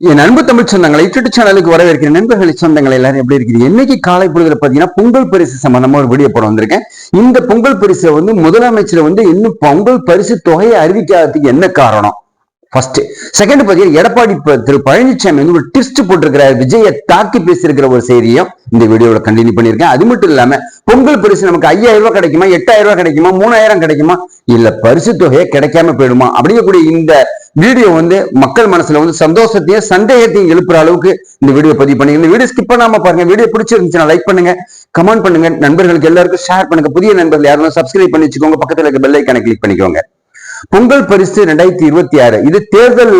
என் அன்பு தமிழ் சொந்தங்களை யூடியூப் சேனலுக்கு வரவேற்கிற நண்பர்களை சொந்தங்களை எல்லாரும் எப்படி இருக்கீங்க இன்னைக்கு காலை பொழுதுல பாத்தீங்கன்னா பொங்கல் பரிசு சம்பந்தமா ஒரு வீடியோ போட வந்திருக்கேன். இந்த பொங்கல் பரிசை வந்து முதலமைச்சர் வந்து இன்னும் பொங்கல் பரிசு தொகையை அறிவிக்காததுக்கு என்ன காரணம்? ஃபர்ஸ்ட் செகண்ட் பாத்தீங்கன்னா எடப்பாடி திரு பழனிசாமி வந்து ஒரு ட்விஸ்ட் போட்டிருக்கிறார். விஜயை தாக்கி பேசியிருக்கிற ஒரு செய்தியும் இந்த வீடியோவில் கண்டினியூ பண்ணியிருக்கேன். அது மட்டும் இல்லாம பொங்கல் பரிசு நமக்கு ஐயாயிரம் ரூபாய் கிடைக்குமா? எட்டாயிரம் ரூபாய் கிடைக்குமா? மூணாயிரம் கிடைக்குமா? இல்ல பரிசு தொகையை கிடைக்காம போயிடுமா? அப்படிங்கக்கூடிய இந்த வீடியோ வந்து மக்கள் மனசுல வந்து சந்தோஷத்தையும் சந்தேகத்தையும் எழுப்புற அளவுக்கு இந்த வீடியோ பதிவு பண்ணுங்க. இந்த வீடியோ ஸ்கிப் பண்ணாம பாருங்க. வீடியோ பிடிச்சிருந்துச்சுன்னா லைக் பண்ணுங்க கமெண்ட் பண்ணுங்க. நண்பர்களுக்கு எல்லாருக்கும் ஷேர் பண்ணுங்க. புதிய நண்பர்கள் யாரும் சப்ஸ்கிரைப் பண்ணி வச்சுக்கோங்க. பக்கத்துல இருக்க பெல் ஐக்கான கிளிக் பண்ணிக்கோங்க. பொங்கல் பரிசு ரெண்டாயிரத்தி இருபத்தி ஆறு. இது தேர்தல்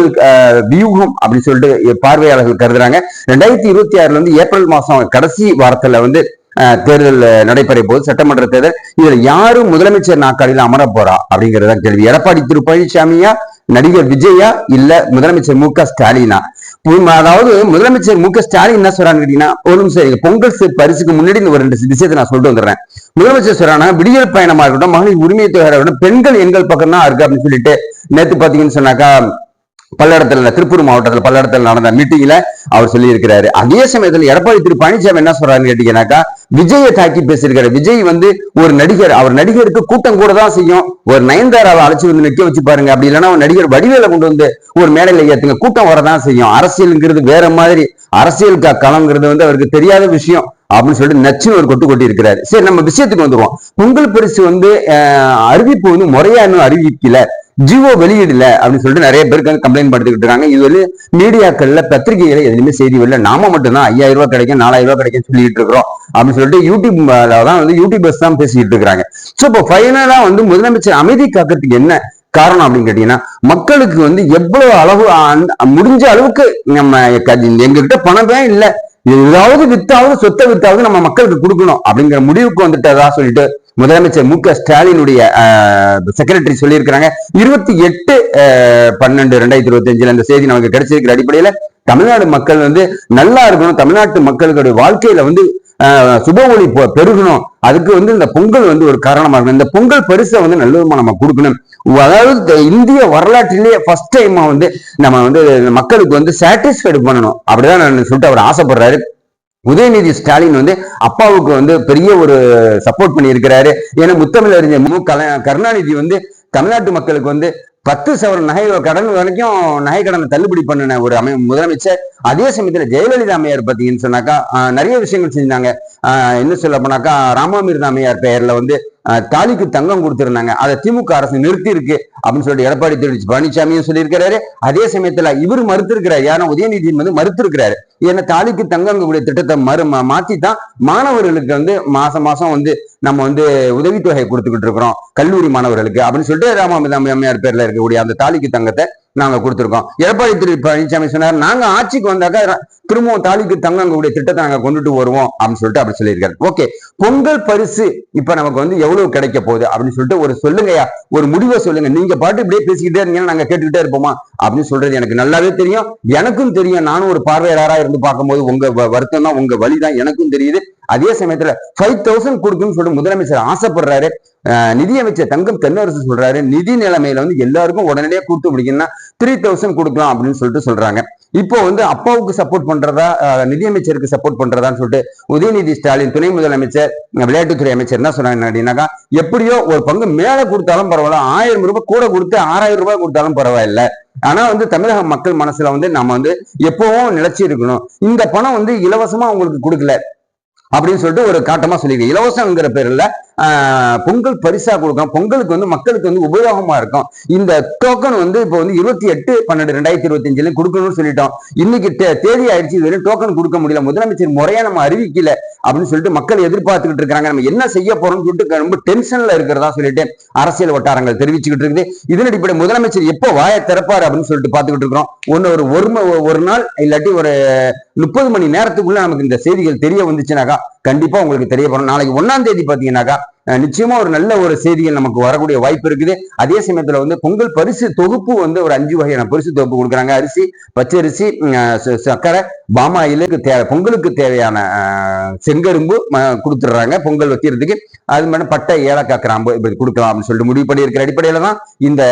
வியூகம் அப்படின்னு சொல்லிட்டு பார்வையாளர்கள் கருதுறாங்க. ரெண்டாயிரத்தி இருபத்தி ஆறுல வந்து ஏப்ரல் மாசம் கடைசி வாரத்துல வந்து தேர்தல் நடைபெற போது சட்டமன்ற தேர்தல். இதுல யாரும் முதலமைச்சர் நாற்காலியில அமர போறா அப்படிங்கறத கேள்வி. எடப்பாடி திரு பழனிசாமியா நடிகர் விஜயா இல்ல முதலமைச்சர் மு க ஸ்டாலினா? அதாவது முதலமைச்சர் மு க ஸ்டாலின் என்ன சொல்றான்னு கேட்டீங்கன்னா ஒரு நிமிஷம் பொங்கல் பரிசுக்கு முன்னாடி இந்த ஒரு ரெண்டு விஷயத்தை நான் சொல்லிட்டு வந்துடுறேன். முதலமைச்சர் சொல்றாங்க விடியல் பயணமா இருக்கட்டும் மகளிர் உரிமை தொகையாக இருக்கட்டும் பெண்கள் எங்கள் பக்கம் தான் இருக்கு அப்படின்னு சொல்லிட்டு நேத்து பாத்தீங்கன்னு சொன்னாக்கா பல்லடத்துல திருப்பூர் மாவட்டத்தில் பல்லடத்துல நடந்த மீட்டிங்ல அவர் சொல்லியிருக்கிறாரு. அதே சமயத்தில் எடப்பாடி திரு பழனிசாமி என்ன சொல்றாருன்னு கேட்டீங்கன்னாக்கா விஜயை தாக்கி பேசியிருக்காரு. விஜய் வந்து ஒரு நடிகர் அவர் நடிகருக்கு கூட்டம் கூட தான் செய்யும். ஒரு நயன்தாராவை அழைச்சு வந்து நிக்க வச்சு பாருங்க. அப்படி இல்லைன்னா ஒரு நடிகர் வடிவேல கொண்டு வந்து ஒரு மேடையில ஏத்துங்க. கூட்டம் வரதான் செய்யும். அரசியலுங்கிறது வேற மாதிரி. அரசியல் களம்ங்கிறது வந்து அவருக்கு தெரியாத விஷயம். அப்படின்னு சொல்லிட்டு நச்சுன்னு ஒரு கொட்டு கொட்டி இருக்கிறாரு சரி நம்ம விஷயத்துக்கு வந்துருவோம். பொங்கல் பரிசு வந்து அறிவிப்பு வந்து முறையா இன்னும் அறிவிக்கல. ஜியோ வெளியிடல அப்படின்னு சொல்லிட்டு நிறைய பேருக்கு வந்து கம்ப்ளைண்ட் படுத்துக்கிட்டு இருக்காங்க. இது வந்து மீடியாக்கள்ல பத்திரிகைகளை எதுவுமே செய்தி வரல. நாம மட்டும்தான் ஐயாயிரம் ரூபாய் கிடைக்கும் நாலாயிரம் ரூபாய் கிடைக்கும் சொல்லிட்டு இருக்கிறோம். அப்படின்னு சொல்லிட்டு யூடியூப்ல தான் வந்து யூடியூபர்ஸ் தான் பேசிக்கிட்டு இருக்காங்க சோ இப்போ ஃபைனலா வந்து முதலமைச்சர் அமைதி காக்கிறதுக்கு என்ன காரணம் அப்படின்னு கேட்டீங்கன்னா மக்களுக்கு வந்து எவ்வளவு அளவு முடிஞ்ச அளவுக்கு நம்ம எங்ககிட்ட பணமே இல்லை. ஏதாவது வித்தாவது சொத்தை வித்தாவது நம்ம மக்களுக்கு கொடுக்கணும் அப்படிங்கிற முடிவுக்கு வந்துட்டதா சொல்லிட்டு முதலமைச்சர் மு க ஸ்டாலினுடைய செக்ரட்டரி சொல்லியிருக்கிறாங்க. இருபத்தி எட்டு பன்னெண்டு ரெண்டாயிரத்தி இருபத்தி அஞ்சுல இந்த செய்தி நமக்கு கிடைச்சிருக்கிற அடிப்படையில தமிழ்நாடு மக்கள் வந்து நல்லா இருக்கணும். தமிழ்நாட்டு மக்களுடைய வாழ்க்கையில வந்து ஆஹ், சுப ஒளி பெருகணும். அதுக்கு வந்து இந்த பொங்கல் வந்து ஒரு காரணமா இருக்கணும். இந்த பொங்கல் பரிசை வந்து நல்ல விதமா நம்ம கொடுக்கணும். அதாவது இந்திய வரலாற்றிலேயே ஃபர்ஸ்ட் டைமா வந்து நம்ம வந்து மக்களுக்கு வந்து சாட்டிஸ்ஃபைடு பண்ணணும். அப்படிதான் நான் சொல்லிட்டு அவர் ஆசைப்படுறாரு. உதயநிதி ஸ்டாலின் வந்து அப்பாவுக்கு வந்து பெரிய ஒரு சப்போர்ட் பண்ணி இருக்கிறாரு ஏன்னா முத்தமிழறிஞர் மு கல- கருணாநிதி வந்து தமிழ்நாட்டு மக்களுக்கு வந்து பத்து சவரன் நகை கடன் வரைக்கும் நகை கடனை தள்ளுபடி பண்ணின ஒரு அமை முதலமைச்சர். அதே சமயத்தில் ஜெயலலிதா அம்மையார் பார்த்தீங்கன்னு சொன்னாக்கா நிறைய விஷயங்கள் செஞ்சாங்க. என்ன சொல்ல போனாக்கா ராமாமிர்த அம்மையார் பெயரில் வந்து தாலிக்கு தங்கம் கொடுத்திருந்தாங்க. அதை திமுக அரசு நிறுத்தி இருக்கு அப்படின்னு சொல்லிட்டு எடப்பாடி திரு பழனிசாமியும் சொல்லியிருக்கிறாரு. அதே சமயத்துல இவர் மறுத்திருக்கிறார். யாரும் உதயநிதி வந்து மறுத்திருக்கிறாரு. ஏன்னா தாலிக்கு தங்கம் கூடிய திட்டத்தை மறு மாத்தி தான் மாணவர்களுக்கு வந்து மாசம் மாசம் வந்து நம்ம வந்து உதவித்தொகை கொடுத்துக்கிட்டு இருக்கிறோம். கல்லூரி மாணவர்களுக்கு அப்படின்னு சொல்லிட்டு ராமாமிர்த அம்மையார் பேர்ல இருக்கக்கூடிய அந்த தாலிக்கு தங்கத்தை நாங்க கொடுத்துருக்கோம். எடப்பாடி திரு பழனிசாமி சொன்னார் நாங்க ஆட்சிக்கு வந்தாக்கா திரும்பவும் தாலிக்கு உங்களுடைய திட்டத்தை நாங்க கொண்டுட்டு வருவோம். அப்படின்னு சொல்லிட்டு அப்படி சொல்லியிருக்காரு. ஓகே பொங்கல் பரிசு இப்ப நமக்கு வந்து எவ்வளவு கிடைக்க போகுது அப்படின்னு சொல்லிட்டு ஒரு சொல்லுங்கயா ஒரு முடிவை சொல்லுங்க. நீங்க பாட்டு இப்படியே பேசிக்கிட்டே இருந்தீங்கன்னா நாங்க கேட்டுக்கிட்டே இருப்போமா? அப்படின்னு சொல்றது எனக்கு நல்லாவே தெரியும். எனக்கும் தெரியும். நானும் ஒரு பார்வையாளரா இருந்து பார்க்கும்போது உங்க வருத்தம் தான் உங்க வழி தான் எனக்கும் தெரியுது. அதே சமயத்துல ஃபைவ் தௌசண்ட் கொடுக்குன்னு சொல்லிட்டு முதலமைச்சர் ஆசைப்படுறாரு. அஹ் நிதியமைச்சர் தங்கம் தென்னரசு சொல்றாரு. நிதி நிலைமையில வந்து எல்லாருக்கும் உடனடியே கொடுத்து முடிக்கணும்னா த்ரீ தௌசண்ட் கொடுக்கலாம் அப்படின்னு சொல்லிட்டு சொல்றாங்க. இப்போ வந்து அப்பாவுக்கு சப்போர்ட் பண்றதா நிதியமைச்சருக்கு சப்போர்ட் பண்றதான்னு சொல்லிட்டு உதயநிதி ஸ்டாலின் துணை முதலமைச்சர் விளையாட்டுத்துறை அமைச்சர் என்ன சொன்னாங்க அப்படின்னாக்கா எப்படியோ ஒரு பங்கு மேல கொடுத்தாலும் பரவாயில்ல ஆயிரம் ரூபாய் கூட கொடுத்து ஆறாயிரம் ரூபாய் கொடுத்தாலும் பரவாயில்ல. ஆனா வந்து தமிழக மக்கள் மனசுல வந்து நம்ம வந்து எப்பவும் நிலைச்சி இருக்கணும். இந்த பணம் வந்து இலவசமா அவங்களுக்கு கொடுக்கல அப்படின்னு சொல்லிட்டு ஒரு காட்டமா சொல்லியிருக்கேன் இலவசங்கிற பேர்ல பொங்கல் பரிசா கொடுக்கும். பொங்கலுக்கு வந்து மக்களுக்கு வந்து உபயோகமா இருக்கும். இந்த டோக்கன் வந்து இப்போ வந்து இருபத்தி எட்டு பன்னெண்டு ரெண்டாயிரத்தி இருபத்தி அஞ்சுல கொடுக்கணும்னு சொல்லிட்டோம். இன்னைக்கு தே- தேதி ஆயிடுச்சு. இது டோக்கன் கொடுக்க முடியல. முதலமைச்சர் முறையா நம்ம அறிவிக்கல அப்படின்னு சொல்லிட்டு மக்கள் எதிர்பார்த்துக்கிட்டு இருக்காங்க நம்ம என்ன செய்ய போறோம்னு சொல்லிட்டு ரொம்ப டென்ஷன்ல இருக்கிறதா சொல்லிட்டு அரசியல் வட்டாரங்கள் தெரிவிச்சுக்கிட்டு இருக்குது. இதன் அடிப்படை முதலமைச்சர் எப்போ வாயை திறப்பாரு அப்படின்னு சொல்லிட்டு பார்த்துக்கிட்டு இருக்கிறோம். ஒன்னு ஒரு ஒரு ஒரு நாள் இல்லாட்டி ஒரு முப்பது மணி நேரத்துக்குள்ள நமக்கு இந்த செய்திகள் தெரிய வந்துச்சுனாக்கா கண்டிப்பா உங்களுக்கு தெரியப்படும். நாளைக்கு ஒன்னாம் தேதி பாத்தீங்கன்னாக்கா நிச்சயமா ஒரு நல்ல ஒரு செய்திகள் நமக்கு வரக்கூடிய வாய்ப்பு இருக்குது. அதே சமயத்துல வந்து பொங்கல் பரிசு தொகுப்பு வந்து ஒரு அஞ்சு வகையான பரிசு தொகுப்பு கொடுக்குறாங்க. அரிசி பச்சரிசி சர்க்கரை பாமாயிலுக்கு தேவை பொங்கலுக்கு தேவையான செங்கரும்பு ம- கொடுத்துடுறாங்க. பொங்கல் வைக்கிறதுக்கு அது மாதிரி பட்டை ஏலக்காய் கிராம்பு இப்படி கொடுக்கலாம் அப்படின்னு சொல்லிட்டு முடிவு பண்ணியிருக்கிற அடிப்படையில தான் இந்த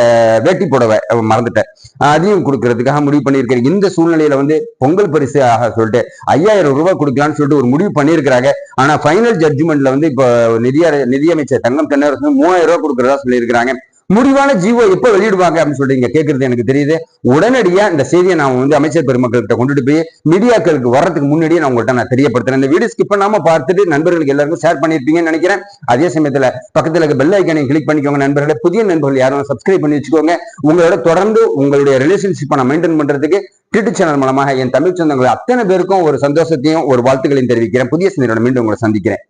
வேட்டி புடவை மறந்துட்டேன். அதையும் கொடுக்கறதுக்காக முடிவு பண்ணியிருக்கிறேன் இந்த சூழ்நிலையில வந்து பொங்கல் பரிசு ஆக சொல்லிட்டு ஐயாயிரம் ரூபாய் கொடுக்கலாம்னு சொல்லிட்டு ஒரு முடிவு பண்ணியிருக்கிறாங்க. ஆனா ஃபைனல் ஜட்ஜ்மெண்ட்ல வந்து இப்போ நிதிய நிதியமைச்சர் தங்கம் தென்னரசு மூவாயிரம் ரூபாய் கொடுக்கறதா சொல்லியிருக்கிறாங்க. முடிவான ஜீவோ எப்ப வெளியிடுவாங்க அப்படின்னு சொல்லிட்டு இங்க கேட்கறது எனக்கு தெரியுது. உடனடியா இந்த செய்தியை நான் வந்து அமைச்சர் பெருமக்கள்கிட்ட கொண்டுட்டு போய் மீடியாக்களுக்கு வர்றதுக்கு முன்னாடியே நான் உங்கள்கிட்ட நான் தெரியப்படுத்துறேன். இந்த வீடியோ ஸ்கிப் பண்ணாம பார்த்துட்டு நண்பர்களுக்கு எல்லாருக்கும் ஷேர் பண்ணிருப்பீங்கன்னு நினைக்கிறேன். அதே சமயத்துல பக்கத்துல இருக்க பெல் ஐக்கானை கிளிக் பண்ணிக்கோங்க நண்பர்களை. புதிய நண்பர்கள் யாரும் சப்ஸ்கிரைப் பண்ணி வச்சுக்கோங்க. உங்களோட தொடர்ந்து உங்களுடைய ரிலேஷன்ஷிப்பை நான் மெயின்டைன் பண்றதுக்கு டிட்டு சேனல் மூலமாக என் தமிழ் சொந்தங்கள் அத்தனை பேருக்கும் ஒரு சந்தோஷத்தையும் ஒரு வாழ்த்துக்களையும் தெரிவிக்கிறேன். புதிய சிந்தனையோட மீண்டும் உங்களை சந்திக்கிறேன்.